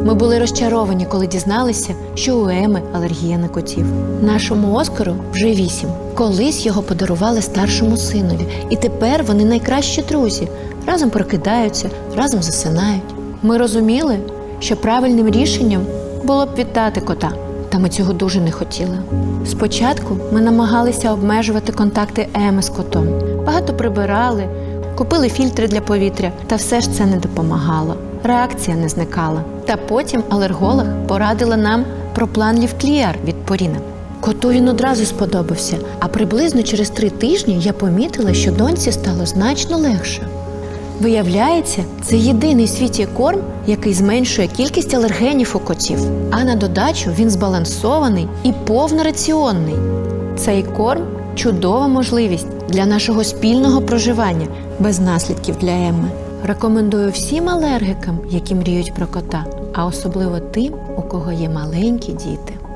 Ми були розчаровані, коли дізналися, що у Еми алергія на котів. Нашому Оскару вже вісім. Колись його подарували старшому синові, і тепер вони найкращі друзі. Разом прокидаються, разом засинають. Ми розуміли, що правильним рішенням було б віддати кота, та ми цього дуже не хотіли. Спочатку ми намагалися обмежувати контакти Еми з котом. Багато прибирали, купили фільтри для повітря, та все ж це не допомагало. Реакція не зникала. Та потім алерголог порадила нам про план Лівкліар від Поріна. Коту він одразу сподобався, а приблизно через три тижні я помітила, що доньці стало значно легше. Виявляється, це єдиний в світі корм, який зменшує кількість алергенів у котів. А на додачу він збалансований і повнораціонний. Цей корм чудова можливість для нашого спільного проживання без наслідків для Емми. Рекомендую всім алергикам, які мріють про кота, а особливо тим, у кого є маленькі діти.